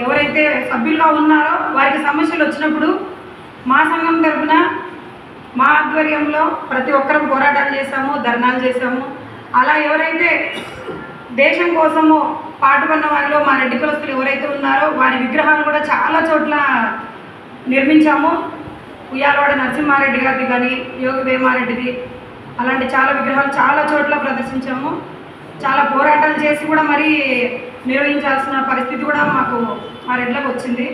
ఎవరైతే సభ్యులుగా ఉన్నారో వారికి సమస్యలు వచ్చినప్పుడు మా సంఘం తరఫున మా ఆధ్వర్యంలో ప్రతి ఒక్కరం పోరాటాలు చేశాము ధర్నాలు చేశాము. అలా ఎవరైతే దేశం కోసము పాటుపడిన వారిలో మా రెడ్డి కులస్తులు ఎవరైతే ఉన్నారో వారి విగ్రహాలు కూడా చాలా చోట్ల నిర్మించాము. ఉయ్యాలవాడ నరసింహారెడ్డి గారిది కానీ యోగి వేమారెడ్డిది అలాంటి చాలా విగ్రహాలు చాలా చోట్ల ప్రదర్శించాము. చాలా పోరాటాలు చేసి కూడా మరి నిర్వహించాల్సిన పరిస్థితి కూడా మాకు మా రెడ్లకు వచ్చింది.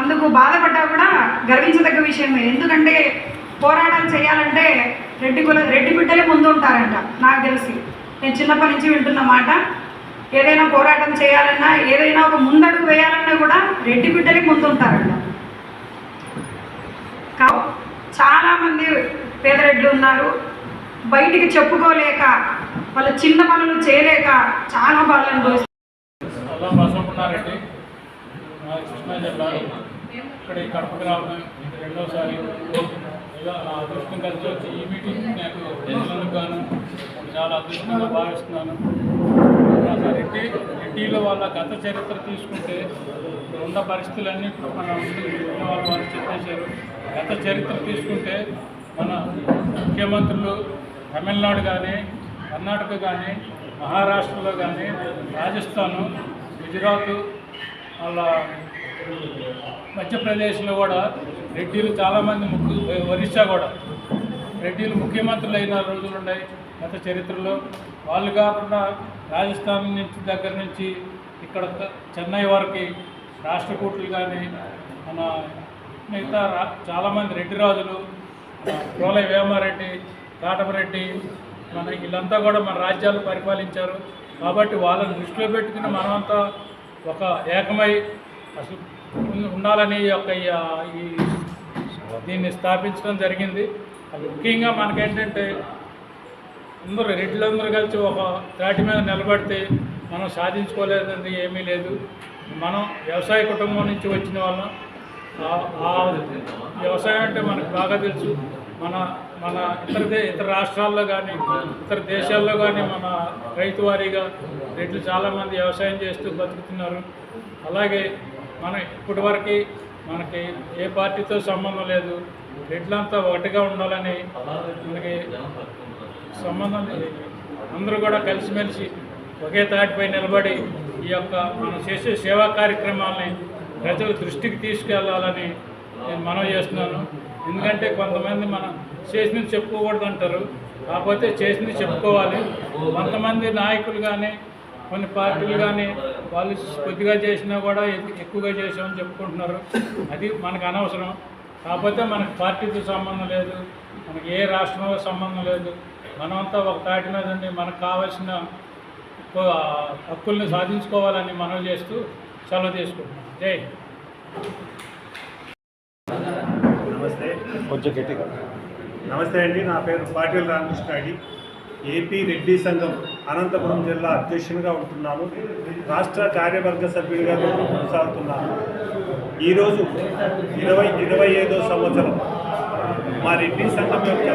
అందుకు బాధపడ్డా కూడా గర్వించదగ్గ విషయమే ఎందుకంటే పోరాటం చేయాలంటే రెడ్డి కుల రెడ్డి బిడ్డలే ముందు ఉంటారంట నాకు తెలిసి. నేను చిన్నప్పటి నుంచి వింటున్న మాట. ఏదైనా పోరాటం చేయాలన్నా ఏదైనా ఒక ముందడుగు వేయాలన్నా కూడా రెడ్డి బిడ్డలే ముందు ఉంటారంట. చాలామంది పేదరెడ్లు ఉన్నారు. బయటికి చెప్పుకోలేక వాళ్ళ చిన్న పనులు చేయలేక చాలా బాధలు అనుభవిస్తున్నారు. కృష్ణా ఇక్కడ ఈ కడప గ్రామం రెండోసారి. ఇలా నా అదృష్టం కలిసి వచ్చి ఈ మీటింగ్ నాకు తెలిసినందుకు గాను చాలా అదృష్టంగా భావిస్తున్నాను. రెడ్డి రెడ్డిలో వాళ్ళ గత చరిత్ర తీసుకుంటే ఉన్న పరిస్థితులన్నీ ఇప్పుడు మన వాళ్ళు వాళ్ళ చెప్పేశారు. గత చరిత్ర తీసుకుంటే మన ముఖ్యమంత్రులు తమిళనాడు కానీ కర్ణాటక కానీ మహారాష్ట్రలో కానీ రాజస్థాను గుజరాత్ వాళ్ళ మధ్యప్రదేశ్లో కూడా రెడ్డిలు చాలామంది ముఖ్య ఒరిస్సా కూడా రెడ్డిలు ముఖ్యమంత్రులు అయిన రోజులు ఉన్నాయి గత చరిత్రలో. వాళ్ళు కాకుండా రాజస్థాన్ నుంచి దగ్గర నుంచి ఇక్కడ చెన్నై వరకు రాష్ట్రకూటులు కానీ మన మిగతా రా చాలామంది రెడ్డి రాజులు ప్రోలయ వేమారెడ్డి కాటమరెడ్డి మన వీళ్ళంతా కూడా మన రాజ్యాలు పరిపాలించారు. కాబట్టి వాళ్ళని దృష్టిలో పెట్టుకుని మనమంతా ఒక ఏకమై అసలు ఉండాలని ఈ యొక్క ఈ- దీన్ని స్థాపించడం జరిగింది. అది ముఖ్యంగా మనకేంటంటే అందరూ రెడ్లందరూ కలిసి ఒక త్రాటి మీద నిలబడితే మనం సాధించుకోలేదండి ఏమీ లేదు. మనం వ్యవసాయ కుటుంబం నుంచి వచ్చిన వాళ్ళం. వ్యవసాయం అంటే మనకు బాగా తెలుసు. మన మన ఇతర దే ఇతర రాష్ట్రాల్లో కానీ ఇతర దేశాల్లో కానీ మన రైతు వారీగా రెడ్లు చాలామంది వ్యవసాయం చేస్తూ బతుకుతున్నారు. అలాగే మనం ఇప్పటివరకు మనకి ఏ పార్టీతో సంబంధం లేదు. రెడ్లంతా ఒకటిగా ఉండాలని మనకి సంబంధం లేదు. అందరూ కూడా కలిసిమెలిసి ఒకే తాటిపై నిలబడి ఈ యొక్క మనం చేసే సేవా కార్యక్రమాలని ప్రజల దృష్టికి తీసుకెళ్ళాలని నేను మనవి చేస్తున్నాను. ఎందుకంటే కొంతమంది మనం చేసింది చెప్పుకోకూడదు అంటారు కాకపోతే చేసింది చెప్పుకోవాలి. కొంతమంది నాయకులు కానీ కొన్ని పార్టీలు కానీ వాళ్ళు కొద్దిగా చేసినా కూడా ఎక్కువగా చేసామని చెప్పుకుంటున్నారు. అది మనకు అనవసరం. కాకపోతే మనకు పార్టీతో సంబంధం లేదు. మనకి ఏ రాష్ట్రంలో సంబంధం లేదు. మనమంతా ఒక తాటి మీద ఉండి మనకు కావాల్సిన హక్కుల్ని సాధించుకోవాలని మనం చేస్తూ సెలవు తీసుకుంటున్నాం. జై కొంచెం గట్టిగా. నమస్తే అండి నా పేరు పాటిల్ రామకృష్ణ అడి. ఏపీ రెడ్డి సంఘం అనంతపురం జిల్లా అధ్యక్షునిగా ఉంటున్నాను రాష్ట్ర కార్యవర్గ సభ్యుడిగా నేను కొనసాగుతున్నాను ఈరోజు ఇరవై ఇరవై ఐదో సంవత్సరం. మా రెడ్డి సంఘం యొక్క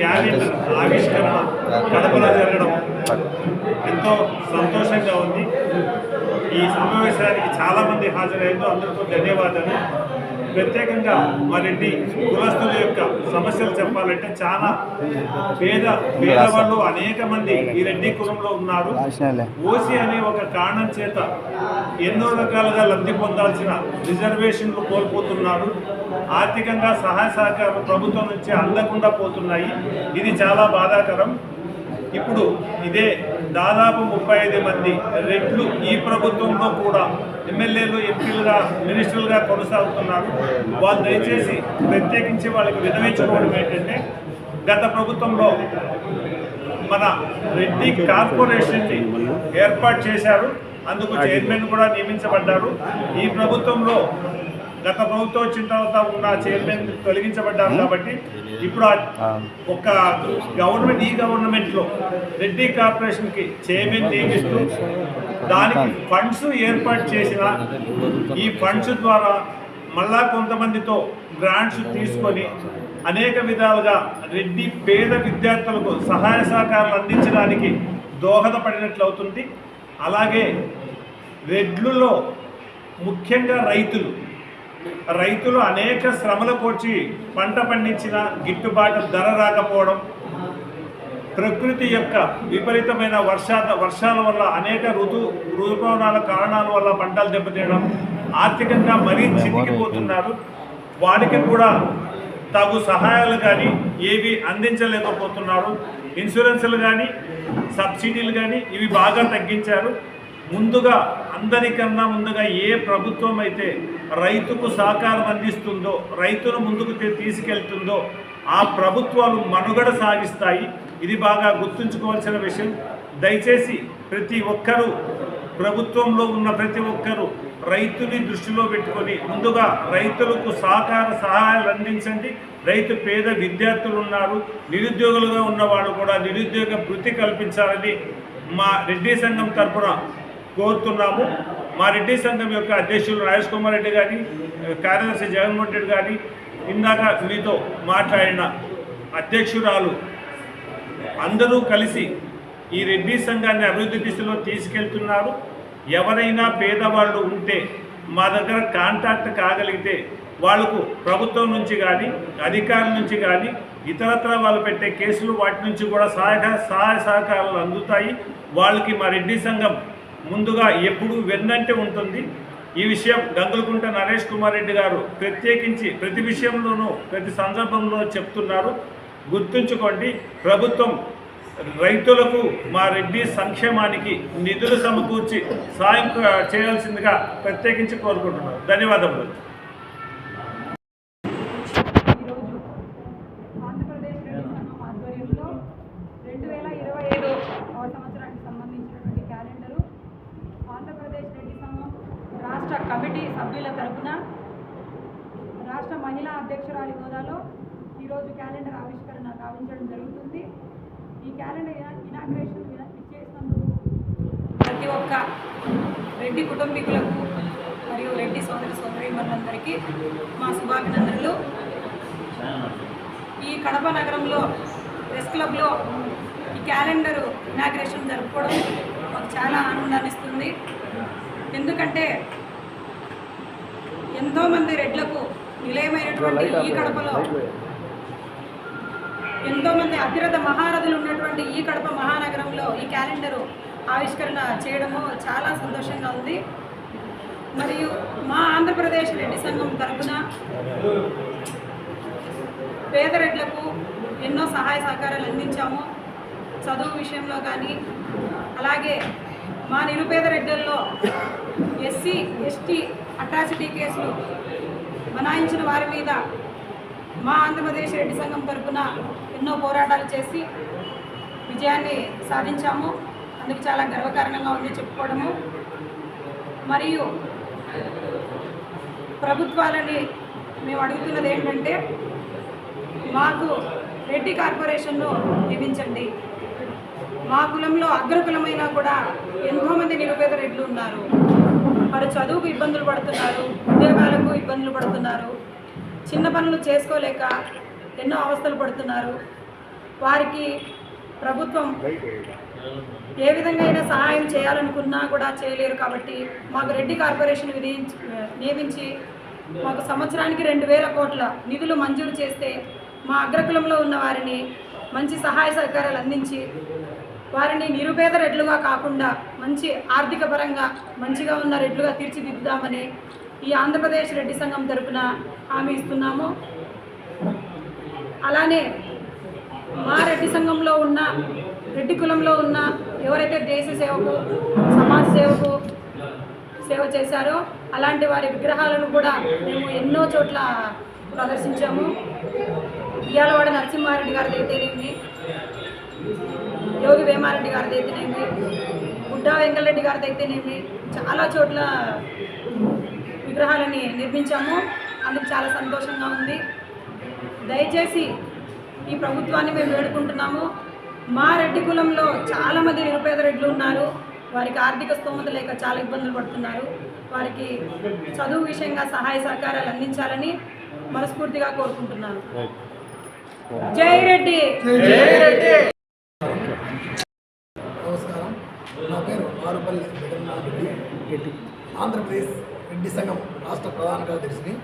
క్యాలెండర్ ఆవిష్కరణ కడపలో జరగడం ఎంతో సంతోషంగా ఉంది. ఈ సమావేశానికి చాలామంది హాజరైందో. అందరికీ ధన్యవాదాలు. ప్రత్యేకంగా మరిన్ని కులస్తుల యొక్క సమస్యలు చెప్పాలంటే చాలా పేద పేదవాళ్ళు అనేక మంది ఈ రెడ్డి కులంలో ఉన్నారు. ఓసీ అనే ఒక కారణం చేత ఎన్నో రకాలుగా లబ్ధి పొందాల్సిన రిజర్వేషన్లు కోల్పోతున్నారు. ఆర్థికంగా సహాయ సహకారం ప్రభుత్వం నుంచి అందకుండా పోతున్నాయి. ఇది చాలా బాధాకరం. ఇప్పుడు ఇదే దాదాపు ముప్పై ఐదు మంది రెడ్లు ఈ ప్రభుత్వంలో కూడా ఎమ్మెల్యేలు ఎంపీలుగా మినిస్టర్లుగా కొనసాగుతున్నారు. వాళ్ళు దయచేసి ప్రత్యేకించి వాళ్ళకి వినవించుకోవడం ఏంటంటే గత ప్రభుత్వంలో మన రెడ్డి కార్పొరేషన్ని ఏర్పాటు చేశారు. అందుకు చైర్మన్ కూడా నియమించబడ్డారు. ఈ ప్రభుత్వంలో గత ప్రభుత్వం వచ్చిన తర్వాత ఉన్న చైర్మన్ తొలగించబడ్డారు కాబట్టి ఇప్పుడు ఆ ఒక గవర్నమెంట్ ఈ గవర్నమెంట్లో రెడ్డి కార్పొరేషన్కి చైర్మన్ నియమిస్తూ దానికి ఫండ్స్ ఏర్పాటు చేసిన ఈ ఫండ్స్ ద్వారా మళ్ళా కొంతమందితో గ్రాంట్స్ తీసుకొని అనేక విధాలుగా రెడ్డి పేద విద్యార్థులకు సహాయ సహకారాలు అందించడానికి దోహదపడినట్లు అవుతుంది. అలాగే రెడ్లులో ముఖ్యంగా రైతులు రైతులు అనేక శ్రమలు పోచి పంట పండించిన గిట్టుబాటు ధర రాకపోవడం ప్రకృతి యొక్క విపరీతమైన వర్షా వర్షాల వల్ల అనేక ఋతు ఋతుపవనాల కారణాల వల్ల పంటలు దెబ్బతీయడం ఆర్థికంగా మరీ చితికిపోతున్నారు. వారికి కూడా తగు సహాయాలు కానీ ఏవి అందించలేకపోతున్నారు. ఇన్సూరెన్సులు కానీ సబ్సిడీలు కానీ ఇవి బాగా తగ్గించారు. ముందుగా అందరికన్నా ముందుగా ఏ ప్రభుత్వం అయితే రైతుకు సహకారం అందిస్తుందో రైతును ముందుకు తీసుకెళ్తుందో ఆ ప్రభుత్వాలు మనుగడ సాగిస్తాయి. ఇది బాగా గుర్తుంచుకోవాల్సిన విషయం. దయచేసి ప్రతి ఒక్కరూ ప్రభుత్వంలో ఉన్న ప్రతి ఒక్కరూ రైతుని దృష్టిలో పెట్టుకొని ముందుగా రైతులకు సహకార సహాయాలు అందించండి. రైతు పేద విద్యార్థులు ఉన్నారు నిరుద్యోగులుగా ఉన్నవాళ్ళు కూడా నిరుద్యోగ వృత్తి కల్పించాలని మా రెడ్డి సంఘం తరఫున కోరుతున్నాము. మా రెడ్డి సంఘం యొక్క అధ్యక్షులు రాజేష్ కుమార్ రెడ్డి కానీ కార్యదర్శి జగన్మోహన్ రెడ్డి కానీ ఇందాక మీతో మాట్లాడిన అధ్యక్షురాలు అందరూ కలిసి ఈ రెడ్డి సంఘాన్ని అభివృద్ధి దిశలో తీసుకెళ్తున్నారు. ఎవరైనా పేదవాళ్ళు ఉంటే మా దగ్గర కాంటాక్ట్ కాగలిగితే వాళ్ళకు ప్రభుత్వం నుంచి కానీ అధికారుల నుంచి కానీ ఇతరత్ర వాళ్ళు పెట్టే కేసులు వాటి నుంచి కూడా సహాయ సహాయ సహకారాలు అందుతాయి. వాళ్ళకి మా రెడ్డి సంఘం ముందుగా ఎప్పుడూ వెన్నంటే ఉంటుంది. ఈ విషయం గంగులకుంట నరేష్ కుమార్ రెడ్డి గారు ప్రత్యేకించి ప్రతి విషయంలోనూ ప్రతి సందర్భంలో చెప్తున్నారు. గుర్తుంచుకోండి ప్రభుత్వం రైతులకు మా రెడ్డి సంక్షేమానికి నిధులు సమకూర్చి సాయం చేయాల్సిందిగా ప్రత్యేకించి కోరుకుంటున్నారు. ధన్యవాదములు ఈరోజు ఆంధ్రప్రదేశ్ రెడ్డి సంఘం ఆధ్వర్యంలో రెండు వేల ఇరవై ఐదు సంవత్సరానికి సంబంధించినటువంటి క్యాలెండరు ఆంధ్రప్రదేశ్ రెడ్డి సంఘం రాష్ట్ర కమిటీ సభ్యుల తరపున రాష్ట్ర మహిళా అధ్యక్షురాలి హోదాలో ఈరోజు క్యాలెండర్ ఆవిష్కరణ గావించడం జరుగుతుంది. ఈ క్యాలెండర్ ఇనాగ్రేషన్ ఇచ్చేసినందుకు ప్రతి ఒక్క రెడ్డి కుటుంబీకులకు మరియు రెడ్డి సోదరి సోదరీమణులందరికీ మా శుభాభినందనలు. ఈ కడప నగరంలో ప్రెస్ క్లబ్లో ఈ క్యాలెండర్ ఇనాగ్రేషన్ జరుపుకోవడం మాకు చాలా ఆనందాన్ని ఇస్తుంది ఎందుకంటే ఎంతోమంది రెడ్లకు నిలయమైనటువంటి ఈ కడపలో ఎంతోమంది అతిరథ మహారథులు ఉన్నటువంటి ఈ కడప మహానగరంలో ఈ క్యాలెండరు ఆవిష్కరణ చేయడము చాలా సంతోషంగా ఉంది. మరియు మా ఆంధ్రప్రదేశ్ రెడ్డి సంఘం తరపున పేద రెడ్లకు ఎన్నో సహాయ సహకారాలు అందించాము. చదువు విషయంలో కానీ అలాగే మా నిరుపేద రెడ్డల్లో ఎస్సీ ఎస్టీ అట్రాసిటీ కేసులు బనాయించిన వారి మీద మా ఆంధ్రప్రదేశ్ రెడ్డి సంఘం తరపున ఎన్నో పోరాటాలు చేసి విజయాన్ని సాధించాము. అందుకు చాలా గర్వకారణంగా ఉంది చెప్పుకోవడము. మరియు ప్రభుత్వాలని మేము అడుగుతున్నది ఏంటంటే మాకు రెడ్డి కార్పొరేషన్ను నియమించండి. మా కులంలో అగ్రకులమైనా కూడా ఎంతోమంది నిరుపేద రెడ్లు ఉన్నారు వారు చదువుకు ఇబ్బందులు పడుతున్నారు ఉద్యోగాలకు ఇబ్బందులు పడుతున్నారు చిన్న పనులు చేసుకోలేక ఎన్నో అవస్థలు పడుతున్నారు. వారికి ప్రభుత్వం ఏ విధంగా అయినా సహాయం చేయాలనుకున్నా కూడా చేయలేరు కాబట్టి మాకు రెడ్డి కార్పొరేషన్ విధించి నియమించి మాకు సంవత్సరానికి రెండు వేల కోట్ల నిధులు మంజూరు చేస్తే మా అగ్రకులంలో ఉన్న వారిని మంచి సహాయ సహకారాలు అందించి వారిని నిరుపేద రెడ్లుగా కాకుండా మంచి ఆర్థిక పరంగా మంచిగా ఉన్న రెడ్లుగా తీర్చిదిద్దుదామని ఈ ఆంధ్రప్రదేశ్ రెడ్డి సంఘం తరపున హామీ ఇస్తున్నాము. అలానే మా రెడ్డి సంఘంలో ఉన్న రెడ్డి కులంలో ఉన్న ఎవరైతే దేశ సేవకు సమాజ సేవకు సేవ చేశారో అలాంటి వారి విగ్రహాలను కూడా మేము ఎన్నో చోట్ల ప్రదర్శించాము. ఇయాలవాడ నరసింహారెడ్డి గారి అయితేనేమి యోగి వేమారెడ్డి గారిది అయితేనేమి గుడ్డా వెంకటరెడ్డి గారిది అయితేనేమి చాలా చోట్ల విగ్రహాలని నిర్మించాము. అందుకు చాలా సంతోషంగా ఉంది. దయచేసి ఈ ప్రభుత్వాన్ని మేము వేడుకుంటున్నాము. మా రెడ్డి కులంలో చాలామంది నిరుపేద రెడ్లు ఉన్నారు. వారికి ఆర్థిక స్తోమత లేక చాలా ఇబ్బందులు పడుతున్నారు. వారికి చదువు విషయంగా సహాయ సహకారాలు అందించాలని మనస్ఫూర్తిగా కోరుకుంటున్నాను. జై రెడ్డి! పారుపల్లి జగన్నాథ్ ఆరుపల్లి రెడ్డి ఆంధ్రప్రదేశ్ రెడ్డి సంఘం రాష్ట్ర ప్రధాన కార్యదర్శిని.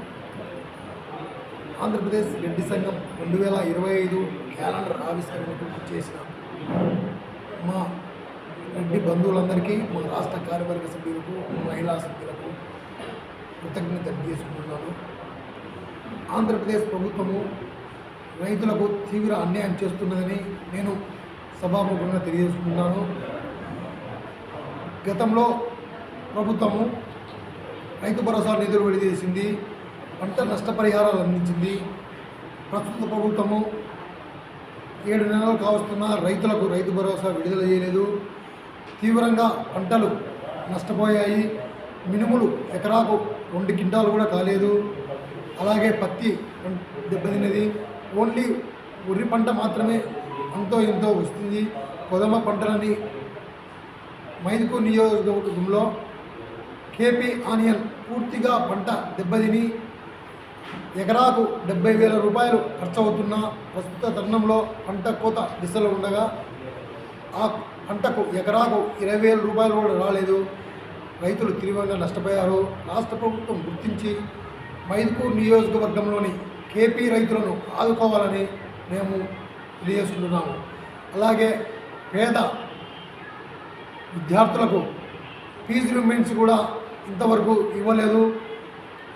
ఆంధ్రప్రదేశ్ రెడ్డి సంఘం రెండు వేల ఇరవై ఐదు క్యాలెండర్ ఆవిష్కరణకు చేసిన మా రెడ్డి బంధువులందరికీ మా రాష్ట్ర కార్యవర్గ సభ్యులకు మహిళా సభ్యులకు కృతజ్ఞత చేసుకుంటున్నాను ఆంధ్రప్రదేశ్ ప్రభుత్వము రైతులకు తీవ్ర అన్యాయం చేస్తున్నదని నేను సభాముఖంగా తెలియజేసుకుంటున్నాను. గతంలో ప్రభుత్వము రైతు భరోసా నిధులు విడుదల చేసింది పంట నష్టపరిహారాలు అందించింది. ప్రస్తుత ప్రభుత్వము ఏడు నెలలు కావస్తున్న రైతులకు రైతు భరోసా విడుదల చేయలేదు. తీవ్రంగా పంటలు నష్టపోయాయి. మినుములు ఎకరాకు రెండు కింటాలు కూడా కాలేదు. అలాగే పత్తి దెబ్బతిన్నది. ఓన్లీ ఉర్రి పంట మాత్రమే అంతో ఎంతో వస్తుంది. కొదమ పంటలని మైదుకూర్ నియోజకవర్గంలో కేపీ ఆనియన్ పూర్తిగా పంట దెబ్బతిని ఎకరాకు డెబ్బై వేల రూపాయలు ఖర్చవుతున్న ప్రస్తుత తరుణంలో పంట కోత దిశలో ఉండగా ఆ పంటకు ఎకరాకు ఇరవై వేల రూపాయలు కూడా రాలేదు. రైతులు తీవ్రంగా నష్టపోయారు. రాష్ట్ర ప్రభుత్వం గుర్తించి మైదుకూర్ నియోజకవర్గంలోని కేపీ రైతులను ఆదుకోవాలని మేము తెలియజేస్తున్నాము అలాగే పేద విద్యార్థులకు ఫీజు రిమెంట్స్ కూడా ఇంతవరకు ఇవ్వలేదు.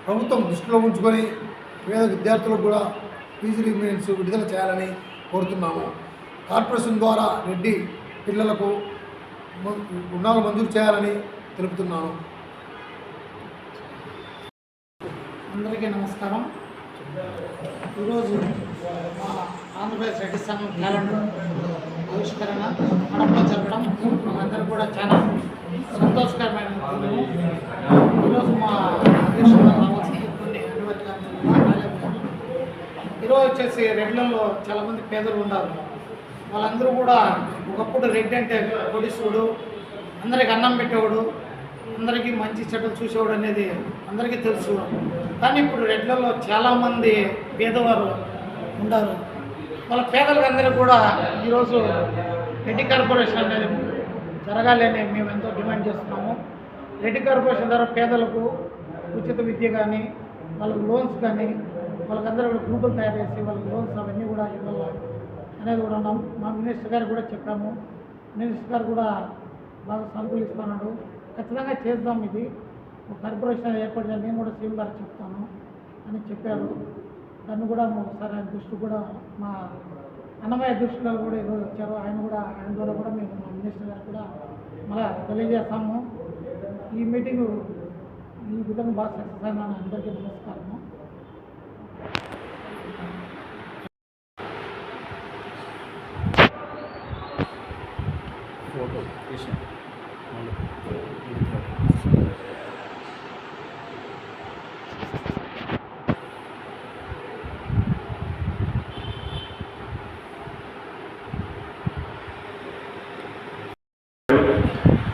ప్రభుత్వం దృష్టిలో ఉంచుకొని పేద విద్యార్థులకు కూడా ఫీజు రిమెంట్స్ విడుదల చేయాలని కోరుతున్నాము. కార్పొరేషన్ ద్వారా రెడ్డి పిల్లలకు రుణాలు మంజూరు చేయాలని తెలుపుతున్నాను. అందరికీ నమస్కారం. ఈరోజు ఆంధ్రప్రదేశ్ రెడ్డి సంఘం క్యాలెండర్ ఆవిష్కరణ కడపలో జరగడం మనందరూ కూడా చాలా సంతోషకరమైన ఈరోజు మా కొన్ని అనివార్యాలు ఈరోజు వచ్చేసి రెడ్లలో చాలామంది పేదలు ఉన్నారు. వాళ్ళందరూ కూడా ఒకప్పుడు రెడ్ అంటే కొడిసుడు అందరికి అన్నం పెట్టేవాడు అందరికీ మంచి చెడ్డలు చూసేవాడు అనేది అందరికీ తెలుసు. కానీ ఇప్పుడు రెడ్లలో చాలామంది పేదవారు ఉన్నారు. వాళ్ళ పేదలందరూ కూడా ఈరోజు రెడ్డి కార్పొరేషన్ అనేది జరగాలి అని మేము ఎంతో డిమాండ్ చేస్తున్నాము. రెడ్డి కార్పొరేషన్ ద్వారా పేదలకు ఉచిత విద్య కానీ వాళ్ళకు లోన్స్ కానీ వాళ్ళకందరూ కూడా గ్రూపులు తయారు చేసి వాళ్ళకి లోన్స్ అవన్నీ కూడా ఇవ్వాలి అనేది కూడా ఉన్నాం మా మినిస్టర్ గారు కూడా చెప్పాము. మినిస్టర్ గారు కూడా బాగా సరుకులు ఇస్తున్నాడు. ఖచ్చితంగా చేద్దాం ఇది. ఒక కార్పొరేషన్ ఏర్పాటు నేను కూడా సీఎం గారు చెప్తాను అని చెప్పారు. తను కూడా ఒకసారి ఆయన దృష్టి కూడా మా అన్నమయ్య దృష్టిలో కూడా ఈరోజు వచ్చారు ఆయన కూడా ఆయన ద్వారా కూడా మేము మా మినిస్టర్ గారు కూడా మళ్ళీ తెలియజేస్తాము. ఈ మీటింగ్ ఈ విధంగా బాగా సక్సెస్ అయినా అందరికీ నమస్కారము.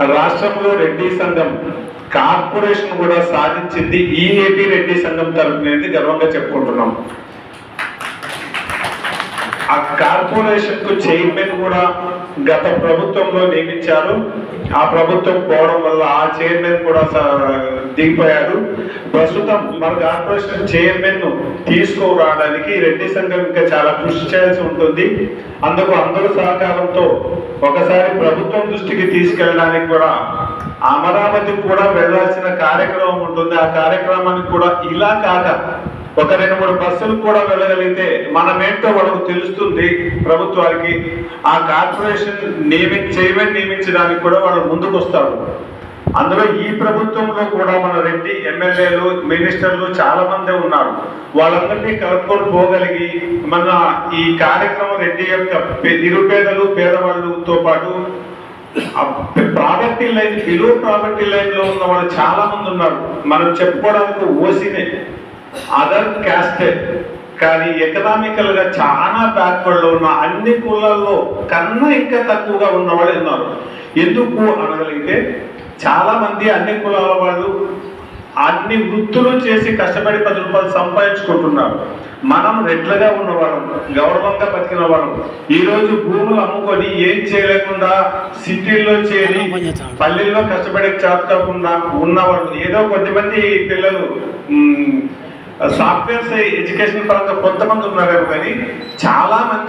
రాష్ట్రంలో రెడ్డి సంఘం కార్పొరేషన్ కూడా సాధించింది. ఈ ఏపీ రెడ్డి సంఘం తరపునేది గర్వంగా చెప్పుకుంటున్నాం. ఆ కార్పొరేషన్కు చైర్మన్ కూడా గత ప్రభుత్వంలో నియమించారు. ఆ ప్రభుత్వం పోవడం వల్ల ఆ చైర్మన్ కూడా దిగిపోయారు ప్రస్తుతం మన కార్పొరేషన్ చైర్మన్ తీసుకురావడానికి రెడ్డి సంఘం ఇంకా చాలా కృషి చేయాల్సి ఉంటుంది. అందుకు అందరూ సహకారంతో ఒకసారి ప్రభుత్వం దృష్టికి తీసుకెళ్ళడానికి కూడా అమరావతి కూడా వెళ్ళాల్సిన కార్యక్రమం ఉంటుంది. ఆ కార్యక్రమానికి కూడా ఇలా కాక ఒక రెండు మూడు బస్సులు కూడా వెళ్ళగలిగితే మనమేంటో వాళ్ళకు తెలుస్తుంది ప్రభుత్వానికి. ఆ కార్పొరేషన్ నియమి చైర్మన్ నియమించడానికి కూడా వాళ్ళు ముందుకు వస్తారు అందులో ఈ ప్రభుత్వంలో కూడా మన రెడ్డి ఎమ్మెల్యేలు మినిస్టర్లు చాలా మంది ఉన్నారు. వాళ్ళందరినీ కలుపుకొని పోగలిగి మన ఈ కార్యక్రమం రెడ్డి యొక్క నిరుపేదలు పేదవాళ్ళతో పాటు ప్రాపర్టీ లైన్ బిలో ప్రాపర్టీ లైన్లో ఉన్న వాళ్ళు చాలా మంది ఉన్నారు. మనం చెప్పుకోవడానికి ఓసినే. అదర్ క్యాస్టే కానీ ఎకనామికల్గా చాలా బ్యాక్వర్డ్లో ఉన్న అన్ని కులాల్లో కన్నా ఇంకా తక్కువగా ఉన్న వాళ్ళు ఉన్నారు. ఎందుకు అనగలిగితే చాలా మంది అన్ని కులాల వాళ్ళు అన్ని వృత్తులు చేసి కష్టపడి పది రూపాయలు సంపాదించుకుంటున్నారు. మనం రెట్లుగా ఉన్నవాళ్ళం గౌరవంగా బతికిన వాళ్ళం. ఈరోజు భూములు అమ్ముకొని ఏం చేయలేకుండా సిటీల్లో చేరి పల్లెల్లో కష్టపడే చేత కాకుండా ఉన్నవాళ్ళు. ఏదో కొద్దిమంది పిల్లలు సాఫ్ట్వేర్స్ ఎడ్యుకేషన్ పరంగా కొంతమంది ఉన్నారు కానీ చాలా మంది